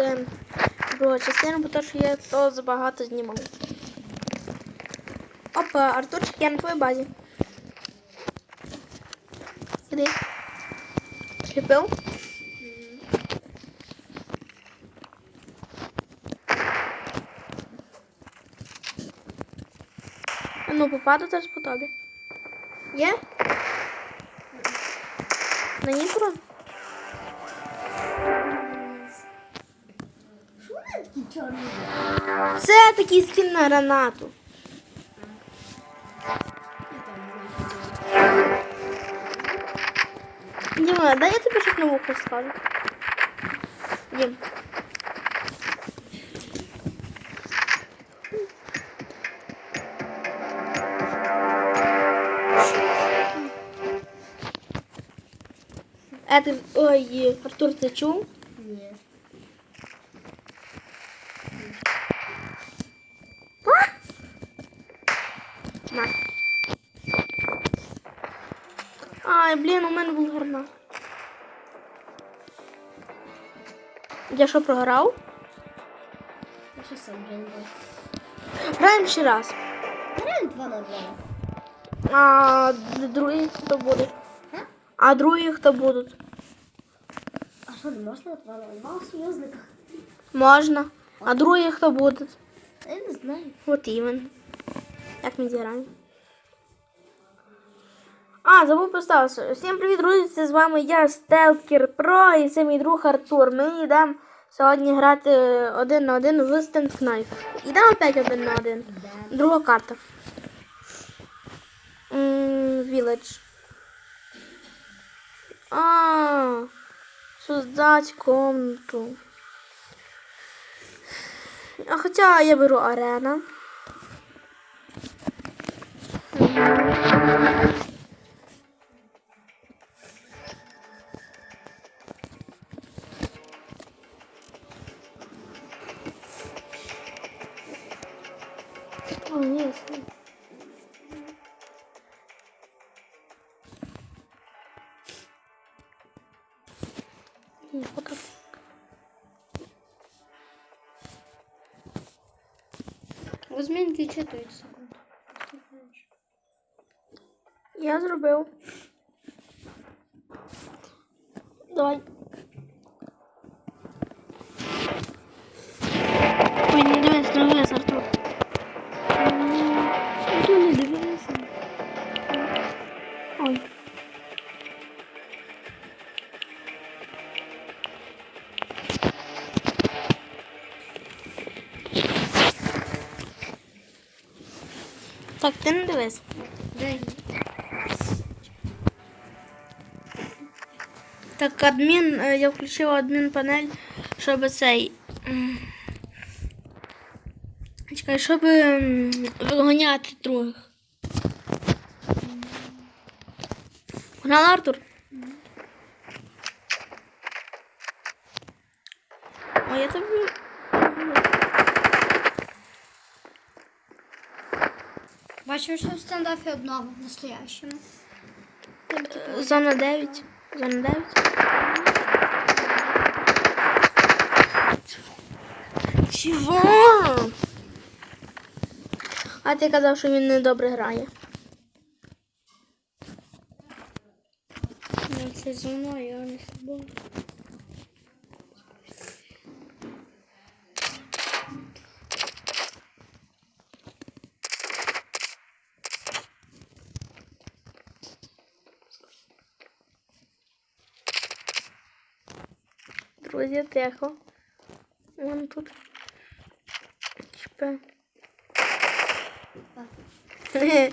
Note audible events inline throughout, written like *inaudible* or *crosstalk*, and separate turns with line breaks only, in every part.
буде друга частина, бо то, що я то забагато знімав. Опа, Артурчик, я на твоїй базі. Іди. Сліпив? Ну, попаду зараз по тобі. Є? На нітро?
Що
Це такий скін на гранату. Діма, дай я тобі щось на вухо скажу. Дім. А ти, ой, Артур, ти чув?
Ні.
Блін, у мене був гарна. Я що програв?
Я що сам вже не знаю.
Граємо ще раз.
Граємо 2 на 2.
А д- другий хто буде?
А?
А другі хто будуть?
А що, не можна 2 на 2 у союзниках?
Можна. А другі хто будуть?
Я не знаю.
От іменно. Як ми зіграємо? А, забув поставити. Всім привіт, друзі! Це з вами я, Стелкер Про, і це мій друг Артур. Ми йдемо сьогодні грати один на один в Knife. Йдемо опять один на один. Друга карта. Village. А, создать комнату. А хоча я беру арена. О, ні, все. Ні, пока.
Возьмінки читують секунду.
Я зробив. Давай. Дивись. Так, адмін, е, я включила адмін панель, щоб цей. Чекай, щоб виганяти других. Погнали, Артур? О, я тобі.
Бачу, що в стендафі обнова настоящому.
Е, Зона 9. Зона 9. Чого? А ти казав, що він не добре грає.
Ну, це зі мною, а не з собою.
Друзі, тихо. Вон тут. Хе. *laughs*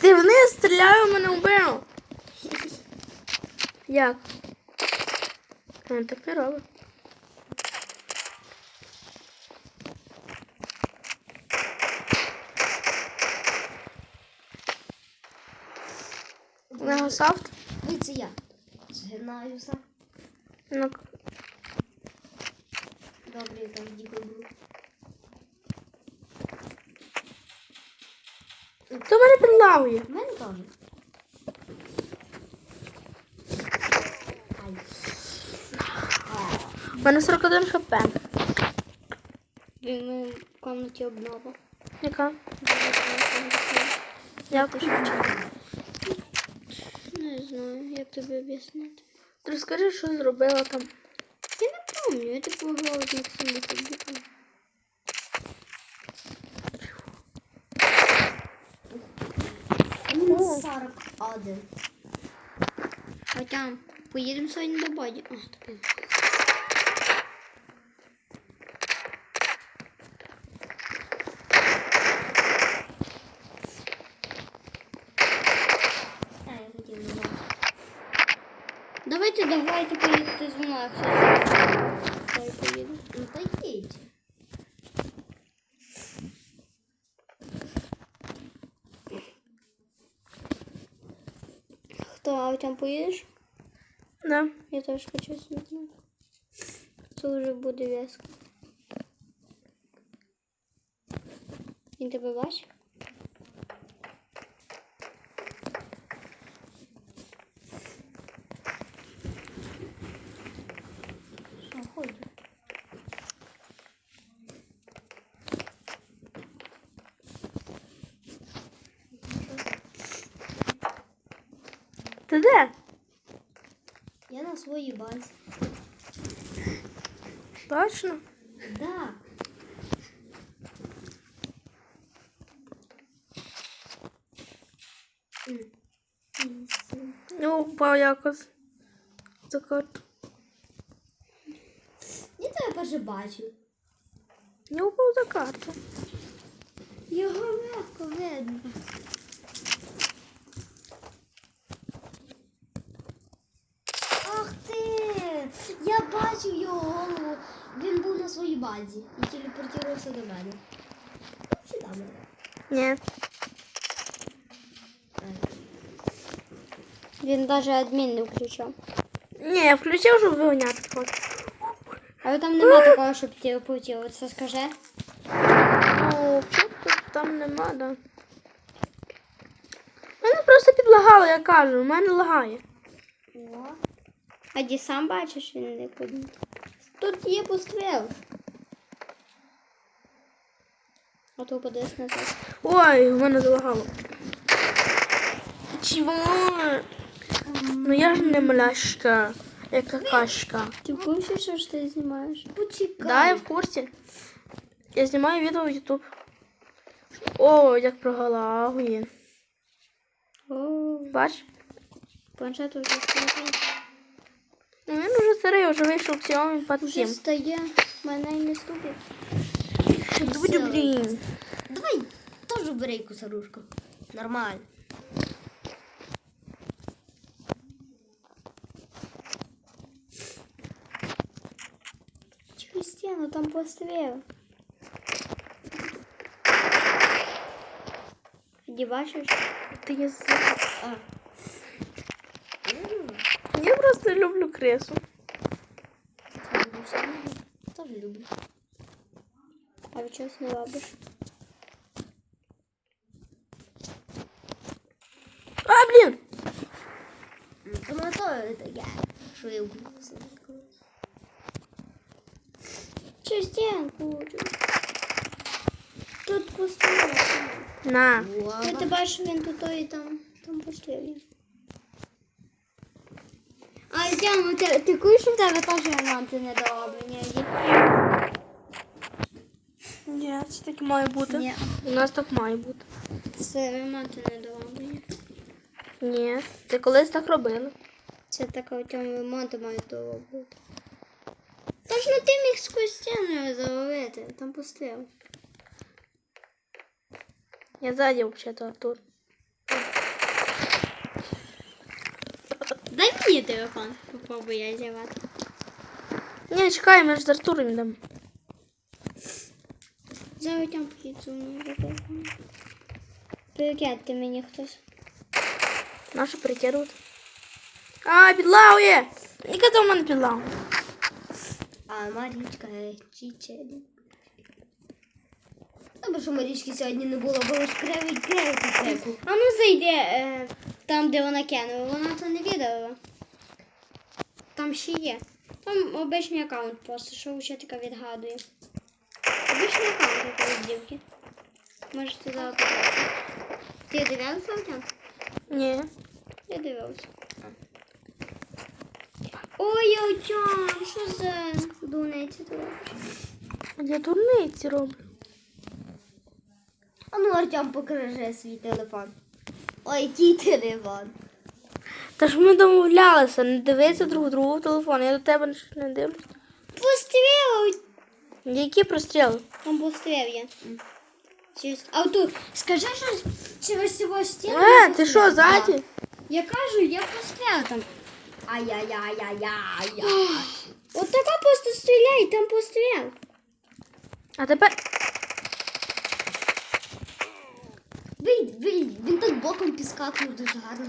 Ти вниз стріляю, мене вбив. *laughs* Як? Він так не робить. згинаю софт.
Ну, Ні, це я. Згинаюся. софт.
Ну.
Добре, я там діко буду.
Хто мене
підлавує? Мене теж.
У мене 41 хп.
Він в комнаті обнова.
Яка? Я
пишу знаю, як тобі об'яснити.
Розкажи, що зробила там.
Я не пам'ятаю, я типу грала з Максимом Кубіком.
О.
41. Хотя, поїдемо сьогодні до Боді. А, тобі. Давайте, давайте поїдете зі мною, якщо Давай поїду. Ну, та їдь. Хто, а там поїдеш?
Да.
Я теж хочу знати. Це вже буде в'язко. Він тебе бачить?
Ти де?
Я на своїй базі.
Точно?
Да.
Ну, упав якось. За карту.
Я тебе перше бачив.
Я упав за карту.
Його легко видно. Ах ти! Я бачив його голову. Він був на своїй базі і телепортувався до мене. Чи там?
Ні.
Він навіть адмін не включав.
Ні, я включив, щоб виганяти просто.
Але там нема такого, щоб телепортуватися, скажи.
Ну, тут там нема, да. Мене просто підлагало, я кажу, у мене лагає.
О. А ді сам бачиш, він не подібний. Тут є постріл. А то подивись назад.
Ой, у мене залагало. Чого? Ну я ж не мляшка, я какашка.
Ти в курсі, що ж ти знімаєш? Почекай.
Да, я в курсі. Я знімаю відео в YouTube. О, як прогалагує. Бач?
планшет уже
він уже старий, вже вийшов Xiaomi Pad
Вже
7.
стає. Мене й не ступить.
Дуже блін.
Давай теж бери кусарушку. Нормально. Чую стену, там постріл. Де бачиш?
Ти язик.
А.
Я просто люблю кресу.
Теж люблю. А ви чогось не робиш?
А, блін!
Тому то таке, що я люблю. Чи стінку? Тут пустує.
На.
Ну, ти бачиш, він тут і там, там пустує. А Тяма, ти, ти куєш, що в тебе теж ремонти недороблені?
Ні, це так має бути.
Ні.
У нас так має бути.
Це ремонти не дороблені.
Ні. Це колись так робили.
Це така у цьому ремонти має того бути. Та ж не ти міг з костяною заловити, там пустив.
Я ззаді взагалі Артур.
Дай мені телефон, попробую я зірвати.
Ні, чекай, ми ж з Артуром йдемо.
Зараз там піцу не телефон. Прикидьте мені хтось.
Нашу притягнути. А, підлаує! Не казав в мене підлау.
А Марічка чичелі. Добре, що Марічки сьогодні не було, бо ж кривить кривить теку. А ну зайди е, там, де вона кинула. Вона це не віддала. Там ще є. Там обичний аккаунт просто, що учителька відгадує. Обичний аккаунт якоїсь дівки. Можеш туди. Ти дивилася Артем?
Ні.
Я дивилася. Ой, Артем, що за дурниці ти робиш?
Я дурниці роблю.
А ну, Артем, покажи свій телефон. Ой, який телефон.
Та ж ми домовлялися, не дивитися друг другу в телефон. Я до тебе не дивлюсь.
Постріл!
Які простріли?
Там постріл є. Через- А тут, скажи щось через цього стіну.
Е, ти що, ззаді?
Я кажу, я постріл там. Ай-яй-яй-яй-яй. От така просто стріляй, там постріл.
А тепер.
Вийдь, вийдь, він так боком підскакував дуже гарно.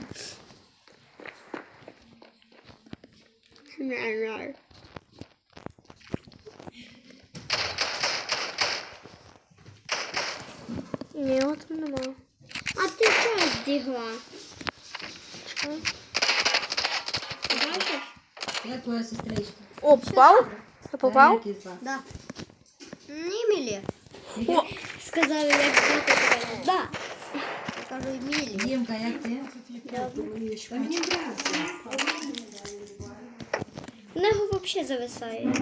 Ні, от немає.
А ти що здігла?
Чекай.
Бачиш?
Я твоя сестричка.
О, попав? Ти попав?
Да. Емілі.
О,
Сказали, як звати тебе. Да. Я кажу Емілі.
Дімка, як ти?
Мені Нього Взагалі зависає.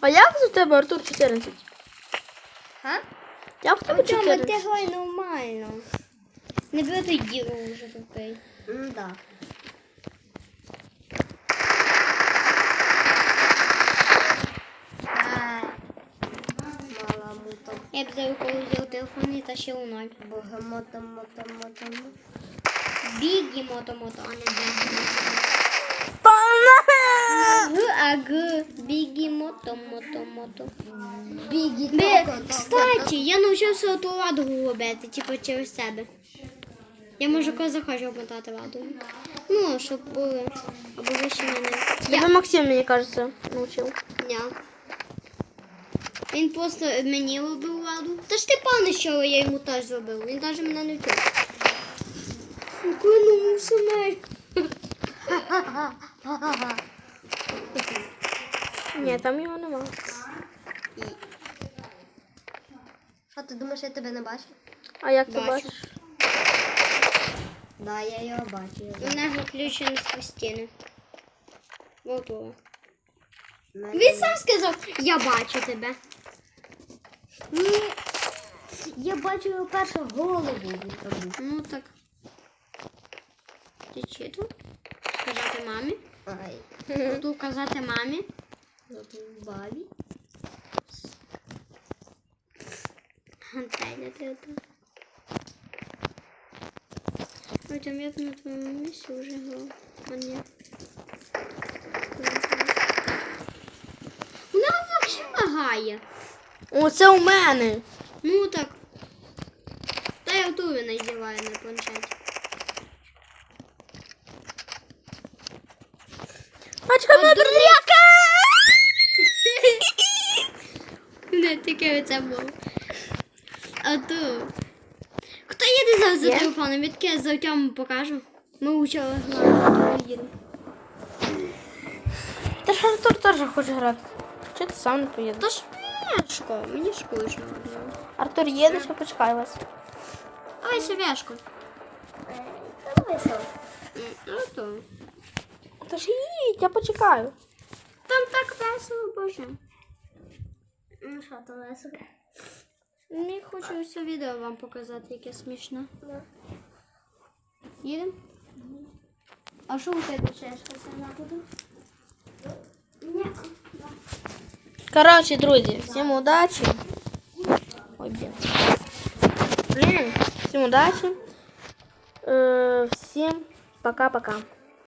а як у тебе Артур 14?
А?
Як у тебе
Тьома,
14?
ти грай нормально. Не бери діло діру вже такий. Ну так. За рукою взяв телефон і тащив у ноль. Богомото, мото, мото, мото. Бігі мото, мото, а не бігі. Г, а г. Бігі мото, мото, мото.
Бігі
Бе, кстати, я навчився ту ладу робити, типу через себе. Я можу коли захочу обмотати ладу. Ну, щоб були. Або ви ще мене.
Тебе Максим, мені кажеться, навчив.
Ня. Він просто мені робив ладу. Та ж ти пане, що я йому теж зробив. Він навіть мене не вчив. Клянуся, мер.
Ні, там його нема.
Що ти думаєш, я тебе не бачу?
А як ти
Бачу.
бачиш?
Да, я його бачу.
У нього включені з постійно. Готово. Він сам сказав, я бачу тебе.
Ні. Я бачу його першу голову.
Ну так. Ти чи тут? Сказати мамі?
Ай.
Тут казати мамі.
Бабі.
Гантеля ти ото. Ой, там я на твоєму місці вже грав. А ні. Вона взагалі лагає.
О, це у мене.
Ну так. Та я ту не здіваю на планшеті.
Бачка, мене друзяка! *laughs*
Не таке це було. А то. Хто їде зараз за телефоном? Відки за Артемом покажу. Ми учили грати, то їдемо.
Та ж Артур теж хоче грати. Чи ти сам не поїдеш?
Мешко, мені скучно.
Артур їдеш, я почекаю вас.
Ай, Севяшко.
Та вийшов.
Ну то.
Та ж їдь, я почекаю.
Там так весело, боже.
Ну що, то весело.
Не хочу все відео вам показати, яке смішне. Їдемо? А що у тебе ще щось буде?
Ні.
Коротше, друзі, всім удачі. Ой, блін. Блін, всім удачі. Е, всім пока-пока.